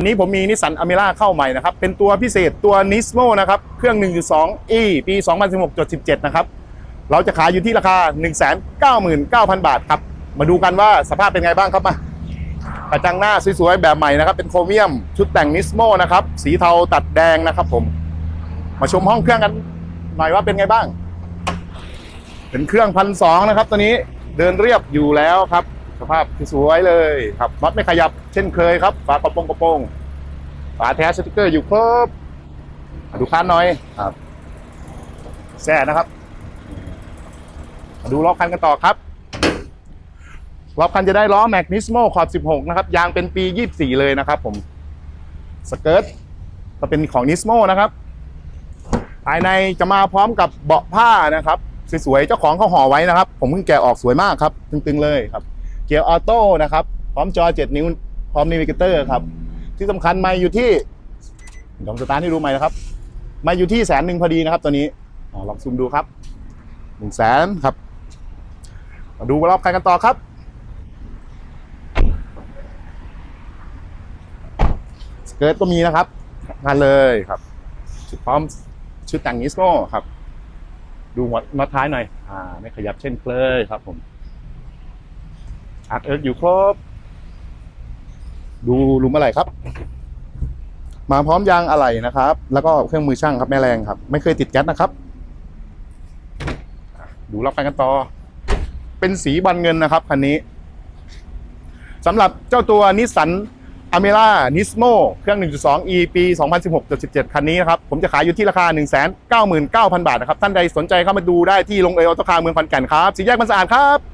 อันนี้ผมมีนิสสันอเมร่าเข้าใหม่นะครับ เป็นตัวพิเศษตัวนิสโมนะครับ เครื่อง 1.2 e ปี 2016.17 นะครับ เราจะขายอยู่ที่ราคา 199,000 บาทครับ มาดูกันว่าสภาพเป็นไงบ้างครับมากระจังหน้าสวยๆแบบใหม่นะครับ เป็นโครเมียม ชุดแต่งนิสโมนะครับ สีเทาตัดแดงนะครับผม มาชมห้องเครื่องกันหน่อยว่าเป็นไงบ้าง เป็นเครื่องพันสองนะครับตัวนี้เดินเรียบอยู่แล้วครับ สภาพสวยเลยครับน็อตไม่ขยับเช่นเคยครับ ฝากระโปรงกระโปรงฝาแท้สติกเกอร์อยู่ครบดูคานหน่อยครับแซ่นะครับ ดูล้อคันกันต่อครับล้อคันจะได้ล้อแมกนิสโมขอบ 16 นะครับ ยางเป็นปี 24 เลยนะครับผมสเกิร์ตก็เป็นของนิสโมนะครับภายในจะมาพร้อมกับเบาะผ้านะครับ สวยๆ เจ้าของเขาห่อไว้นะครับ ผมเพิ่งแกะออกสวยมากครับ ตึงๆเลยครับ เกียร์ออโต้นะครับ พร้อมจอ 7 นิ้ว พร้อมนิวิเกเตอร์ครับ ที่สำคัญไม่อยู่ที่ลองสตาร์ทให้ดูใหม่นะครับ มาอยู่ที่แสนหนึ่งพอดีนะครับตัวนี้ลองซูมดูครับหนึ่งแสนครับ มาดูรอบคันกันต่อครับ สเกิร์ตก็มีนะครับงานเลยครับชุดพร้อมชุดแต่งนิสโมครับ ดูหัวน็อตท้ายหน่อย อ่า ไม่ขยับเช่นเคยครับผม อาร์ตเอิร์กอยู่ครบ ดูลุมอะไรครับ มาพร้อมยางอะไหล่นะครับ แล้วก็เครื่องมือช่างครับแม่แรงครับ ไม่เคยติดแก๊สนะครับ ดูรอบคันกันต่อ เป็นสีบอลเงินนะครับคันนี้สำหรับเจ้าตัวนิสสันอเมร่านิสโมเครื่อง 1.2 e ปี 2016-17 คันนี้นะครับ ผมจะขายอยู่ที่ราคา 199,000 บาทนะครับ ท่านใดสนใจเข้ามาดูได้ที่โรงเอออโตคาร์เมืองขอนแก่นครับ สีแยกมันสะอาดครับ